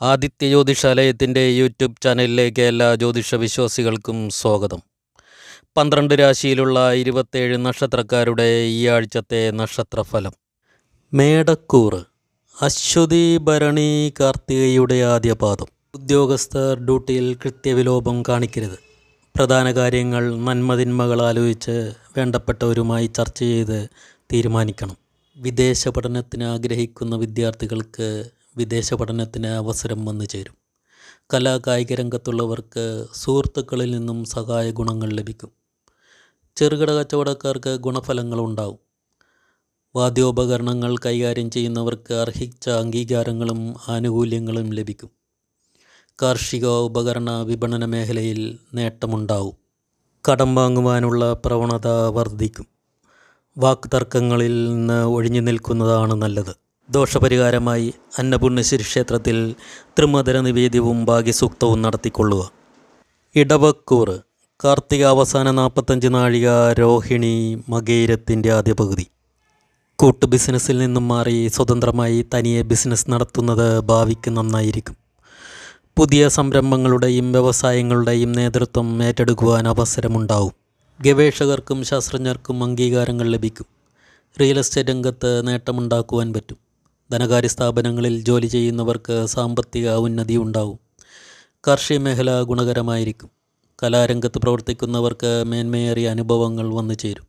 Aditya ജ്യോതിഷാലയത്തിന്റെ YouTube ചാനലിലേക്ക് എല്ലാ ജ്യോതിഷ വിശ്വാസികൾക്കും സ്വാഗതം. പന്ത്രണ്ട് രാശിയിലുള്ള ഇരുപത്തേഴ് നക്ഷത്രക്കാരുടെ ഈ ആഴ്ചത്തെ നക്ഷത്രഫലം. മേടക്കൂറ് അശ്വതി ഭരണി കാർത്തികയുടെ ആദ്യ പാദം ഉദ്യോഗസ്ഥർ ഡ്യൂട്ടിയിൽ കൃത്യവിലോപം കാണിക്കരുത്. പ്രധാന കാര്യങ്ങൾ നന്മതിന്മകൾ ആലോചിച്ച് വേണ്ടപ്പെട്ടവരുമായി ചർച്ച ചെയ്ത് തീരുമാനിക്കണം. വിദേശ പഠനത്തിന് ആഗ്രഹിക്കുന്ന വിദ്യാർത്ഥികൾക്ക് വിദേശ പഠനത്തിന് അവസരം വന്നു ചേരും. കലാ കായിക രംഗത്തുള്ളവർക്ക് സുഹൃത്തുക്കളിൽ നിന്നും സഹായ ഗുണങ്ങൾ ലഭിക്കും. ചെറുകിട കച്ചവടക്കാർക്ക് ഗുണഫലങ്ങളുണ്ടാവും വാദ്യോപകരണങ്ങൾ കൈകാര്യം ചെയ്യുന്നവർക്ക് അർഹിച്ച അംഗീകാരങ്ങളും ആനുകൂല്യങ്ങളും ലഭിക്കും. കാർഷിക ഉപകരണ വിപണന മേഖലയിൽ നേട്ടമുണ്ടാവും. കടം വാങ്ങുവാനുള്ള പ്രവണത വർദ്ധിക്കും. വാക്തർക്കങ്ങളിൽ നിന്ന് ഒഴിഞ്ഞു നിൽക്കുന്നതാണ് നല്ലത്. ദോഷപരിഹാരമായി അന്നപൂർണേശ്വരി ക്ഷേത്രത്തിൽ ത്രിമധുര നിവേദ്യവും ഭാഗ്യസൂക്തവും നടത്തിക്കൊള്ളുക. ഇടവക്കൂർ കാർത്തിക അവസാന നാൽപ്പത്തഞ്ച് നാഴിക രോഹിണി മകേരത്തിന്റെ ആദ്യ പകുതി. കൂട്ടു ബിസിനസ്സിൽ നിന്നും മാറി സ്വതന്ത്രമായി തനിയെ ബിസിനസ് നടത്തുന്നത് ഭാവിക്ക് നന്നായിരിക്കും. പുതിയ സംരംഭങ്ങളുടെയും വ്യവസായങ്ങളുടെയും നേതൃത്വം ഏറ്റെടുക്കുവാൻ അവസരമുണ്ടാവും. ഗവേഷകർക്കും ശാസ്ത്രജ്ഞർക്കും അംഗീകാരങ്ങൾ ലഭിക്കും. റിയൽ എസ്റ്റേറ്റ് രംഗത്ത് നേട്ടമുണ്ടാക്കുവാൻ പറ്റും. ധനകാര്യ സ്ഥാപനങ്ങളിൽ ജോലി ചെയ്യുന്നവർക്ക് സാമ്പത്തിക ഉന്നതി ഉണ്ടാവും. കാർഷിക മേഖല ഗുണകരമായിരിക്കും. കലാരംഗത്ത് പ്രവർത്തിക്കുന്നവർക്ക് മേന്മയേറിയ അനുഭവങ്ങൾ വന്നു ചേരും.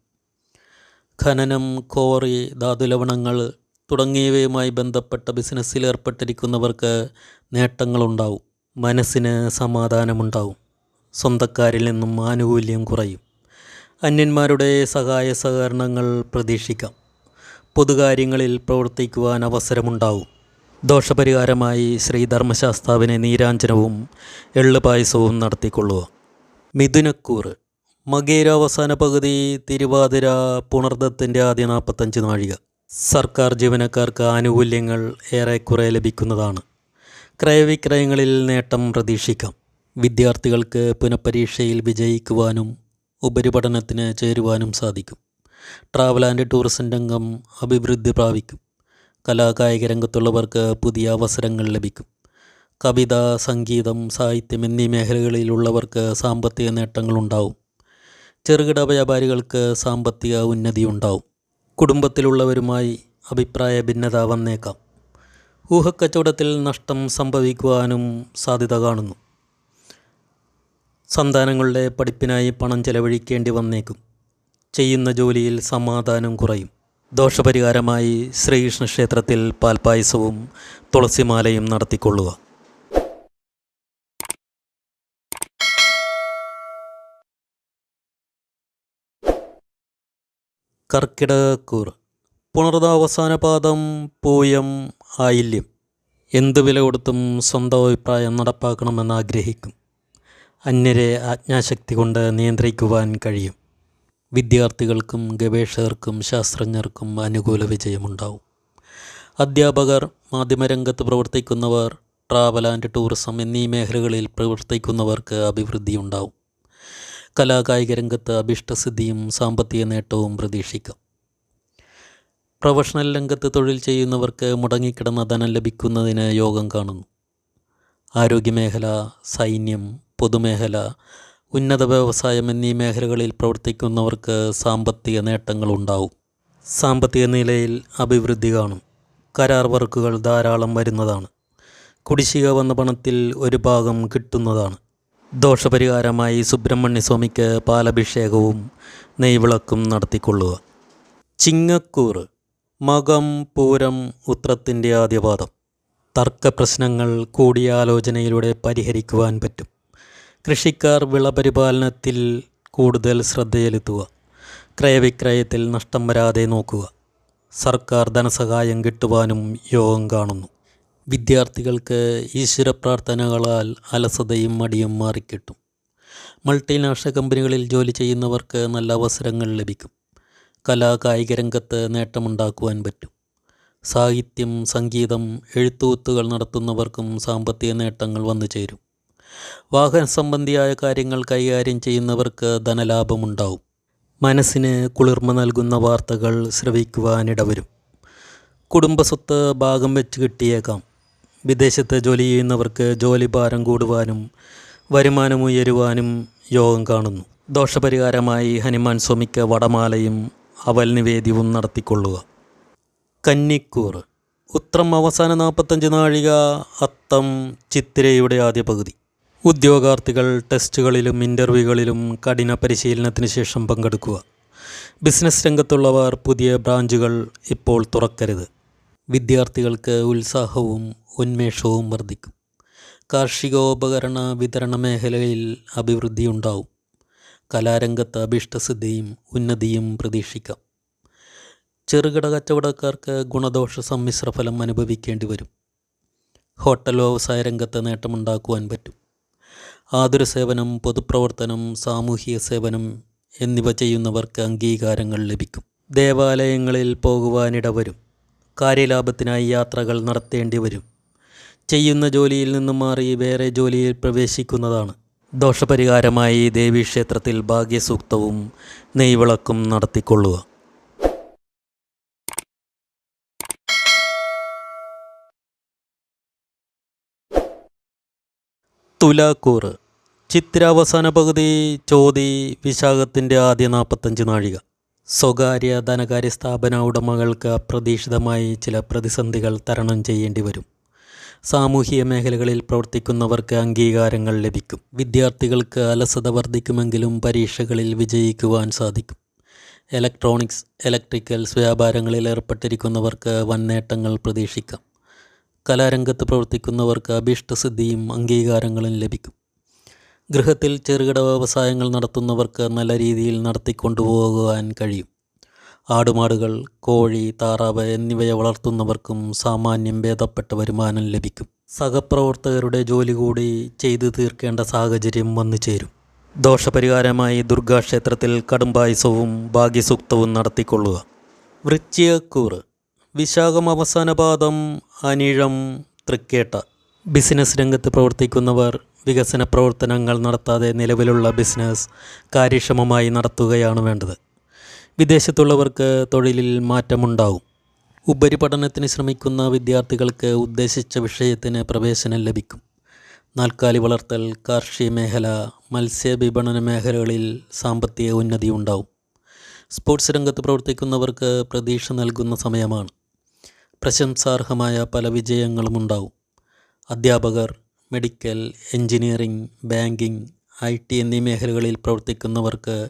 ഖനനം കോറി ധാതുലവണങ്ങൾ തുടങ്ങിയവയുമായി ബന്ധപ്പെട്ട ബിസിനസ്സിൽ ഏർപ്പെട്ടിരിക്കുന്നവർക്ക് നേട്ടങ്ങളുണ്ടാവും. മനസ്സിന് സമാധാനമുണ്ടാവും. സ്വന്തക്കാരിൽ നിന്നും ആനുകൂല്യം കുറയും. അന്യന്മാരുടെ സഹായ സഹകരണങ്ങൾ പ്രതീക്ഷിക്കാം. പൊതുകാര്യങ്ങളിൽ പ്രവർത്തിക്കുവാൻ അവസരമുണ്ടാവും. ദോഷപരിഹാരമായി ശ്രീ ശ്രീധർമ്മശാസ്താവിനെ നീരാഞ്ജനവും എള്ളുപായസവും നടത്തിക്കൊള്ളുക. മിഥുനക്കൂറ് മകേര അവസാന പകുതി തിരുവാതിര പുണർദത്തിന്റെ ആദ്യ നാൽപ്പത്തഞ്ച് നാഴിക. സർക്കാർ ജീവനക്കാർക്ക് ആനുകൂല്യങ്ങൾ ഏറെക്കുറെ ലഭിക്കുന്നതാണ്. ക്രയവിക്രയങ്ങളിൽ നേട്ടം പ്രതീക്ഷിക്കാം. വിദ്യാർത്ഥികൾക്ക് പുനഃപരീക്ഷയിൽ വിജയിക്കുവാനും ഉപരിപഠനത്തിന് ചേരുവാനും സാധിക്കും. ട്രാവൽ ആൻഡ് ടൂറിസം രംഗം അഭിവൃദ്ധി പ്രാപിക്കും. കലാകായിക രംഗത്തുള്ളവർക്ക് പുതിയ അവസരങ്ങൾ ലഭിക്കും. കവിത സംഗീതം സാഹിത്യം എന്നീ മേഖലകളിലുള്ളവർക്ക് സാമ്പത്തിക നേട്ടങ്ങളുണ്ടാവും ചെറുകിട വ്യാപാരികൾക്ക് സാമ്പത്തിക ഉന്നതി ഉണ്ടാവും. കുടുംബത്തിലുള്ളവരുമായി അഭിപ്രായ ഭിന്നത വന്നേക്കാം. ഊഹക്കച്ചവടത്തിൽ നഷ്ടം സംഭവിക്കുവാനും സാധ്യത കാണുന്നു. സന്താനങ്ങളുടെ പഠിപ്പിനായി പണം ചെലവഴിക്കേണ്ടി വന്നേക്കും. ചെയ്യുന്ന ജോലിയിൽ സമാധാനം കുറയും. ദോഷപരിഹാരമായി ശ്രീകൃഷ്ണ ക്ഷേത്രത്തിൽ പാൽപ്പായസവും തുളസിമാലയും നടത്തിക്കൊള്ളുക. കർക്കിടകൂർ പുണർത അവസാന പാദം പൂയം ആയില്യം. എന്ത് വില കൊടുത്തും സ്വന്തം അഭിപ്രായം നടപ്പാക്കണമെന്ന് ആഗ്രഹിക്കും അന്യരെ ആജ്ഞാശക്തി കൊണ്ട് നിയന്ത്രിക്കുവാൻ കഴിയും. വിദ്യാർത്ഥികൾക്കും ഗവേഷകർക്കും ശാസ്ത്രജ്ഞർക്കും അനുകൂല വിജയമുണ്ടാവും. അധ്യാപകർ മാധ്യമരംഗത്ത് പ്രവർത്തിക്കുന്നവർ ട്രാവൽ ആൻഡ് ടൂറിസം എന്നീ മേഖലകളിൽ പ്രവർത്തിക്കുന്നവർക്ക് അഭിവൃദ്ധി ഉണ്ടാവും കലാകായിക രംഗത്ത് അഭിഷ്ടസിദ്ധിയും സാമ്പത്തിക നേട്ടവും പ്രതീക്ഷിക്കാം. പ്രൊഫഷണൽ രംഗത്ത് തൊഴിൽ ചെയ്യുന്നവർക്ക് മുടങ്ങിക്കിടന്ന ധനം ലഭിക്കുന്നതിന് യോഗം കാണുന്നു. ആരോഗ്യമേഖല സൈന്യം പൊതുമേഖല ഉന്നത വ്യവസായം എന്നീ മേഖലകളിൽ പ്രവർത്തിക്കുന്നവർക്ക് സാമ്പത്തിക നേട്ടങ്ങളുണ്ടാവും സാമ്പത്തിക നിലയിൽ അഭിവൃദ്ധി കാണും. കരാർ വർക്കുകൾ ധാരാളം വരുന്നതാണ്. കുടിശ്ശിക വന്ന പണത്തിൽ ഒരു ഭാഗം കിട്ടുന്നതാണ്. ദോഷപരിഹാരമായി സുബ്രഹ്മണ്യസ്വാമിക്ക് പാലഭിഷേകവും നെയ്വിളക്കും നടത്തിക്കൊള്ളുക. ചിങ്ങക്കൂറ് മകം പൂരം ഉത്രത്തിന്റെ ആദ്യപാദം. തർക്ക പ്രശ്നങ്ങൾ കൂടിയാലോചനയിലൂടെ പരിഹരിക്കുവാൻ പറ്റും. കൃഷിക്കാർ വിളപരിപാലനത്തിൽ കൂടുതൽ ശ്രദ്ധ ചെലുത്തുക ക്രയവിക്രയത്തിൽ നഷ്ടം വരാതെ നോക്കുക. സർക്കാർ ധനസഹായം കിട്ടുവാനും യോഗം കാണുന്നു. വിദ്യാർത്ഥികൾക്ക് ഈശ്വര പ്രാർത്ഥനകളാൽ അലസതയും മടിയും മാറിക്കിട്ടും. മൾട്ടിനാഷണൽ കമ്പനികളിൽ ജോലി ചെയ്യുന്നവർക്ക് നല്ല അവസരങ്ങൾ ലഭിക്കും. കലാ കായിക രംഗത്ത് നേട്ടമുണ്ടാക്കുവാൻ പറ്റും. സാഹിത്യം സംഗീതം എഴുത്തുകൂത്തുകൾ നടത്തുന്നവർക്കും സാമ്പത്തിക നേട്ടങ്ങൾ വന്നു ചേരും വാഹന സംബന്ധിയായ കാര്യങ്ങൾ കൈകാര്യം ചെയ്യുന്നവർക്ക് ധനലാഭമുണ്ടാവും. മനസ്സിന് കുളിർമ നൽകുന്ന വാർത്തകൾ ശ്രവിക്കുവാനിടവരും കുടുംബസ്വത്ത് ഭാഗം വെച്ച് കിട്ടിയേക്കാം. വിദേശത്ത് ജോലി ചെയ്യുന്നവർക്ക് ജോലി ഭാരം കൂടുവാനും വരുമാനം ഉയരുവാനും യോഗം കാണുന്നു. ദോഷപരിഹാരമായി ഹനുമാൻ സ്വാമിക്ക് വടമാലയും അവൽ നിവേദ്യവും നടത്തിക്കൊള്ളുക. കന്നിക്കൂർ. ഉത്രം അവസാന നാൽപ്പത്തഞ്ച് നാഴിക അത്തം ചിത്തിരയുടെ ആദ്യ പകുതി ഉദ്യോഗാർത്ഥികൾ ടെസ്റ്റുകളിലും ഇന്റർവ്യൂകളിലും കഠിന പരിശീലനത്തിന് ശേഷം പങ്കെടുക്കുക. ബിസിനസ് രംഗത്തുള്ളവർ പുതിയ ബ്രാഞ്ചുകൾ ഇപ്പോൾ തുറക്കരുത്. വിദ്യാർത്ഥികൾക്ക് ഉത്സാഹവും ഉന്മേഷവും വർദ്ധിക്കും. കാർഷികോപകരണ വിതരണ മേഖലയിൽ അഭിവൃദ്ധി ഉണ്ടാവും. കലാരംഗത്ത് അഭീഷ്ടസിദ്ധിയും ഉന്നതിയും പ്രതീക്ഷിക്കാം. ചെറുകിട കച്ചവടക്കാർക്ക് ഗുണദോഷ സമ്മിശ്ര ഫലം അനുഭവിക്കേണ്ടി വരും. ഹോട്ടൽ വ്യവസായ രംഗത്ത് നേട്ടമുണ്ടാക്കുവാൻ പറ്റും. ആതുര സേവനം പൊതുപ്രവർത്തനം സാമൂഹിക സേവനം എന്നിവ ചെയ്യുന്നവർക്ക് അംഗീകാരങ്ങൾ ലഭിക്കും. ദേവാലയങ്ങളിൽ പോകുവാനിട വരും കാര്യലാഭത്തിനായി യാത്രകൾ നടത്തേണ്ടി വരും ചെയ്യുന്ന ജോലിയിൽ നിന്നും മാറി വേറെ ജോലിയിൽ പ്രവേശിക്കുന്നതാണ്. ദോഷപരിഹാരമായി ദേവീക്ഷേത്രത്തിൽ ഭാഗ്യസൂക്തവും നെയ്വിളക്കും നടത്തിക്കൊള്ളുക. തുലാക്കൂറ്. ചിത്തിര അവസാന പകുതി ചോതി വിശാഖത്തിന്റെ ആദ്യ നാൽപ്പത്തഞ്ച് നാഴിക. സ്വകാര്യ ധനകാര്യ സ്ഥാപന ഉടമകൾക്ക് അപ്രതീക്ഷിതമായി ചില പ്രതിസന്ധികൾ തരണം ചെയ്യേണ്ടി വരും. സാമൂഹിക മേഖലകളിൽ പ്രവർത്തിക്കുന്നവർക്ക് അംഗീകാരങ്ങൾ ലഭിക്കും. വിദ്യാർത്ഥികൾക്ക് അലസത വർദ്ധിക്കുമെങ്കിലും പരീക്ഷകളിൽ വിജയിക്കുവാൻ സാധിക്കും. ഇലക്ട്രോണിക്സ് ഇലക്ട്രിക്കൽസ് വ്യാപാരങ്ങളിൽ ഏർപ്പെട്ടിരിക്കുന്നവർക്ക് വൻ നേട്ടങ്ങൾ പ്രതീക്ഷിക്കാം. കലാരംഗത്ത് പ്രവർത്തിക്കുന്നവർക്ക് അഭീഷ്ടസിദ്ധിയും അംഗീകാരങ്ങളും ലഭിക്കും. ഗൃഹത്തിൽ ചെറുകിട വ്യവസായങ്ങൾ നടത്തുന്നവർക്ക് നല്ല രീതിയിൽ നടത്തിക്കൊണ്ടുപോകുവാൻ കഴിയും. ആടുമാടുകൾ കോഴി താറാവ് എന്നിവയെ വളർത്തുന്നവർക്കും സാമാന്യം ഭേദപ്പെട്ട വരുമാനം ലഭിക്കും. സഹപ്രവർത്തകരുടെ ജോലി കൂടി ചെയ്തു തീർക്കേണ്ട സാഹചര്യം വന്നു ചേരും. ദോഷപരിഹാരമായി ദുർഗാക്ഷേത്രത്തിൽ കടുംബായുസവും ഭാഗ്യസൂക്തവും നടത്തിക്കൊള്ളുക. വൃശ്ചികക്കൂറ്. വിശാഖം അവസാന പാദം അനിഴം തൃക്കേട്ട. ബിസിനസ് രംഗത്ത് പ്രവർത്തിക്കുന്നവർ വികസന പ്രവർത്തനങ്ങൾ നടത്താതെ നിലവിലുള്ള ബിസിനസ് കാര്യക്ഷമമായി നടത്തുകയാണ് വേണ്ടത്. വിദേശത്തുള്ളവർക്ക് തൊഴിലിൽ മാറ്റമുണ്ടാവും. ഉപരിപഠനത്തിന് ശ്രമിക്കുന്ന വിദ്യാർത്ഥികൾക്ക് ഉദ്ദേശിച്ച വിഷയത്തിന് പ്രവേശനം ലഭിക്കും. നാൽക്കാലി വളർത്തൽ കാർഷിക മേഖല മത്സ്യവിപണന മേഖലകളിൽ സാമ്പത്തിക ഉന്നതി ഉണ്ടാവും. സ്പോർട്സ് രംഗത്ത് പ്രവർത്തിക്കുന്നവർക്ക് പ്രതീക്ഷ നൽകുന്ന സമയമാണ്. പ്രശംസാർഹമായ പല വിജയങ്ങളും ഉണ്ടാവും അധ്യാപകർ medical engineering banking I T എന്നീ മേഖലകളിൽ പ്രവർത്തിക്കുന്നവർക്ക്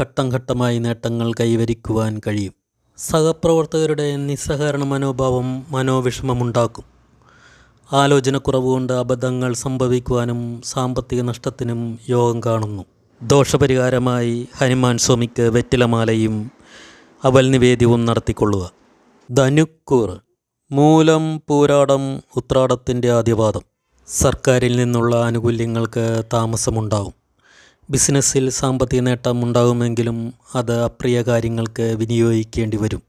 ഘട്ടം ഘട്ടമായി നേട്ടങ്ങൾ കൈവരിക്കുവാൻ കഴിയും. സഹപ്രവർത്തകരുടെ നിസ്സഹകരണ മനോഭാവം മനോവിഷമമുണ്ടാക്കും. ആലോചനക്കുറവ് കൊണ്ട് അബദ്ധങ്ങൾ സംഭവിക്കുവാനും സാമ്പത്തിക നഷ്ടത്തിനും യോഗം കാണുന്നു. ദോഷപരിഹാരമായി ഹനുമാൻ സ്വാമിക്ക് വെറ്റിലമാലയും അവൽ നിവേദ്യവും നടത്തിക്കൊള്ളുക. ധനുക്കൂർ മൂലം പൂരാടം ഉത്രാടത്തിന്റെ ആദ്യപാദം. സർക്കാരിൽ നിന്നുള്ള ആനുകൂല്യങ്ങൾക്ക് താമസമുണ്ടാവും ബിസിനസ്സിൽ സാമ്പത്തിക നേട്ടം ഉണ്ടാകുമെങ്കിലും അത് അപ്രിയ കാര്യങ്ങൾക്ക് വിനിയോഗിക്കേണ്ടി വരും.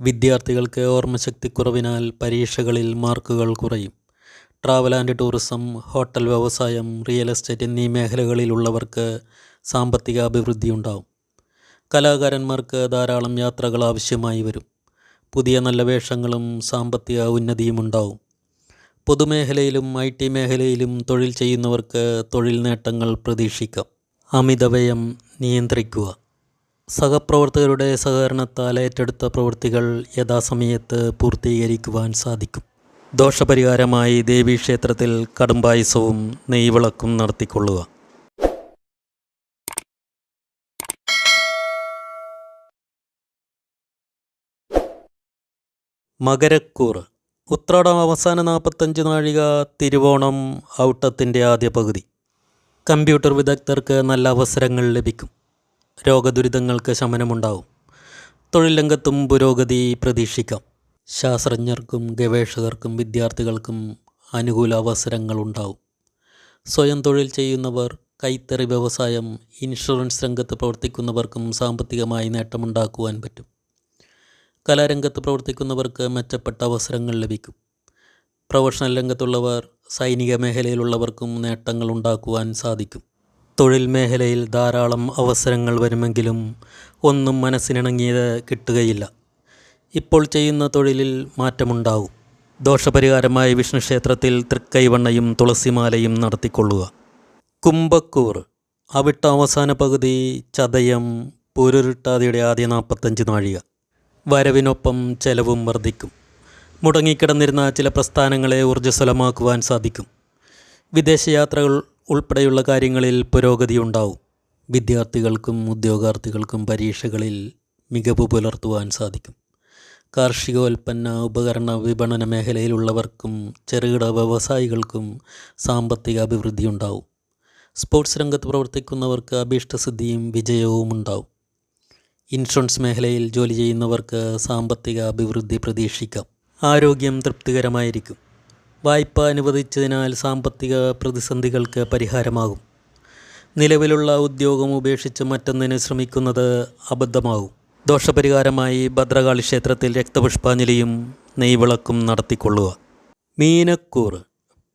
വിദ്യാർത്ഥികൾക്ക് ഓർമ്മശക്തിക്കുറവിനാൽ പരീക്ഷകളിൽ മാർക്കുകൾ കുറയും. ട്രാവൽ ആൻഡ് ടൂറിസം ഹോട്ടൽ വ്യവസായം റിയൽ എസ്റ്റേറ്റ് എന്നീ മേഖലകളിലുള്ളവർക്ക് സാമ്പത്തിക അഭിവൃദ്ധി ഉണ്ടാവും കലാകാരന്മാർക്ക് ധാരാളം യാത്രകൾ ആവശ്യമായി വരും. പുതിയ നല്ല വേഷങ്ങളും സാമ്പത്തിക ഉന്നതിയും ഉണ്ടാവും. പൊതുമേഖലയിലും ഐ ടി മേഖലയിലും തൊഴിൽ ചെയ്യുന്നവർക്ക് തൊഴിൽ നേട്ടങ്ങൾ പ്രതീക്ഷിക്കാം. അമിതവ്യയം നിയന്ത്രിക്കുക. സഹപ്രവർത്തകരുടെ സഹകരണത്താൽ ഏറ്റെടുത്ത പ്രവൃത്തികൾ യഥാസമയത്ത് പൂർത്തീകരിക്കുവാൻ സാധിക്കും. ദോഷപരിഹാരമായി ദേവീക്ഷേത്രത്തിൽ കടുംപായസവും നെയ്വിളക്കും നടത്തിക്കൊള്ളുക. മകരക്കൂറ്. ഉത്രാടം അവസാന നാൽപ്പത്തഞ്ച് നാഴിക തിരുവോണം ഔട്ടത്തിന്റെ ആദ്യ പകുതി. കമ്പ്യൂട്ടർ വിദഗ്ധർക്ക് നല്ല അവസരങ്ങൾ ലഭിക്കും. രോഗദുരിതങ്ങൾക്ക് ശമനമുണ്ടാവും. തൊഴിൽ രംഗത്തും പുരോഗതി പ്രതീക്ഷിക്കാം. ശാസ്ത്രജ്ഞർക്കും ഗവേഷകർക്കും വിദ്യാർത്ഥികൾക്കും അനുകൂല അവസരങ്ങളുണ്ടാവും സ്വയം തൊഴിൽ ചെയ്യുന്നവർ കൈത്തറി വ്യവസായം ഇൻഷുറൻസ് രംഗത്ത് പ്രവർത്തിക്കുന്നവർക്കും സാമ്പത്തികമായി നേട്ടമുണ്ടാക്കുവാൻ പറ്റും. കലാരംഗത്ത് പ്രവർത്തിക്കുന്നവർക്ക് മെച്ചപ്പെട്ട അവസരങ്ങൾ ലഭിക്കും. പ്രൊഫഷണൽ രംഗത്തുള്ളവർ സൈനിക മേഖലയിലുള്ളവർക്കും നേട്ടങ്ങൾ ഉണ്ടാക്കുവാൻ സാധിക്കും. തൊഴിൽ മേഖലയിൽ ധാരാളം അവസരങ്ങൾ വരുമെങ്കിലും ഒന്നും മനസ്സിനിണങ്ങിയത് കിട്ടുകയില്ല. ഇപ്പോൾ ചെയ്യുന്ന തൊഴിലിൽ മാറ്റമുണ്ടാവും. ദോഷപരിഹാരമായി വിഷ്ണു ക്ഷേത്രത്തിൽ തൃക്കൈവണ്ണയും തുളസിമാലയും നടത്തിക്കൊള്ളുക. കുംഭക്കൂർ അവിട്ട അവസാന പകുതി ചതയം പൂരുരുട്ടാതിയുടെ ആദ്യ നാൽപ്പത്തഞ്ച് നാഴിക. വരവിനൊപ്പം ചെലവും വർദ്ധിക്കും. മുടങ്ങിക്കിടന്നിരുന്ന ചില പ്രസ്ഥാനങ്ങളെ ഊർജസ്വലമാക്കുവാൻ സാധിക്കും. വിദേശയാത്രകൾ ഉൾപ്പെടെയുള്ള കാര്യങ്ങളിൽ പുരോഗതി ഉണ്ടാവും. വിദ്യാർത്ഥികൾക്കും ഉദ്യോഗാർത്ഥികൾക്കും പരീക്ഷകളിൽ മികവ് പുലർത്തുവാൻ സാധിക്കും. കാർഷികോൽപ്പന്ന ഉപകരണ വിപണന മേഖലയിലുള്ളവർക്കും ചെറുകിട വ്യവസായികൾക്കും സാമ്പത്തിക അഭിവൃദ്ധി ഉണ്ടാവും. സ്പോർട്സ് രംഗത്ത് പ്രവർത്തിക്കുന്നവർക്ക് അഭീഷ്ടസിദ്ധിയും വിജയവും ഉണ്ടാവും. ഇൻഷുറൻസ് മേഖലയിൽ ജോലി ചെയ്യുന്നവർക്ക് സാമ്പത്തിക അഭിവൃദ്ധി പ്രതീക്ഷിക്കാം. ആരോഗ്യം തൃപ്തികരമായിരിക്കും. വായ്പ അനുവദിച്ചതിനാൽ സാമ്പത്തിക പ്രതിസന്ധികൾക്ക് പരിഹാരമാകും. നിലവിലുള്ള ഉദ്യോഗം ഉപേക്ഷിച്ച് മറ്റൊന്നിന് ശ്രമിക്കുന്നത് അബദ്ധമാകും. ദോഷപരിഹാരമായി ഭദ്രകാളി ക്ഷേത്രത്തിൽ രക്തപുഷ്പാഞ്ജലിയും നെയ്വിളക്കും നടത്തിക്കൊള്ളുക. മീനക്കൂർ.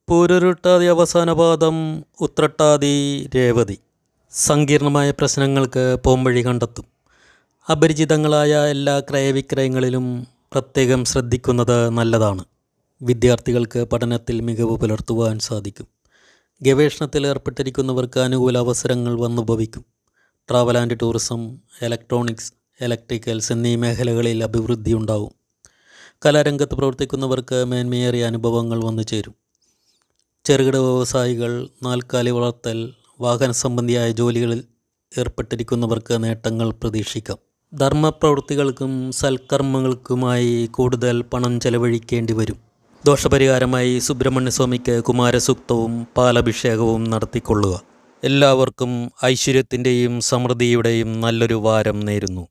പൂരുരുട്ടാതി അവസാനപാദം ഉത്രട്ടാതി രേവതി. സങ്കീർണമായ പ്രശ്നങ്ങൾക്ക് പോംവഴി കണ്ടെത്തും. അപരിചിതങ്ങളായ എല്ലാ ക്രയവിക്രയങ്ങളിലും പ്രത്യേകം ശ്രദ്ധിക്കുന്നത് നല്ലതാണ്. വിദ്യാർത്ഥികൾക്ക് പഠനത്തിൽ മികവ് പുലർത്തുവാൻ സാധിക്കും. ഗവേഷണത്തിൽ ഏർപ്പെട്ടിരിക്കുന്നവർക്ക് അനുകൂല അവസരങ്ങൾ വന്നുഭവിക്കും. Travel and tourism electronics electricals എന്നീ മേഖലകളിൽ അഭിവൃദ്ധി ഉണ്ടാവും. കലാരംഗത്ത് പ്രവർത്തിക്കുന്നവർക്ക് മേന്മയേറിയ അനുഭവങ്ങൾ വന്നു ചേരും. ചെറുകിട വ്യവസായികൾ നാൽക്കാലി വളർത്തൽ വാഹന സംബന്ധിയായ ജോലികളിൽ ഏർപ്പെട്ടിരിക്കുന്നവർക്ക് നേട്ടങ്ങൾ പ്രതീക്ഷിക്കാം. ധർമ്മപ്രവൃത്തികൾക്കും സൽക്കർമ്മങ്ങൾക്കുമായി കൂടുതൽ പണം ചെലവഴിക്കേണ്ടി വരും. ദോഷപരിഹാരമായി സുബ്രഹ്മണ്യസ്വാമിക്ക് കുമാരസൂക്തവും പാലഭിഷേകവും നടത്തിക്കൊള്ളുക. എല്ലാവർക്കും ഐശ്വര്യത്തിന്റെയും സമൃദ്ധിയുടെയും നല്ലൊരു വാരം നേരുന്നു.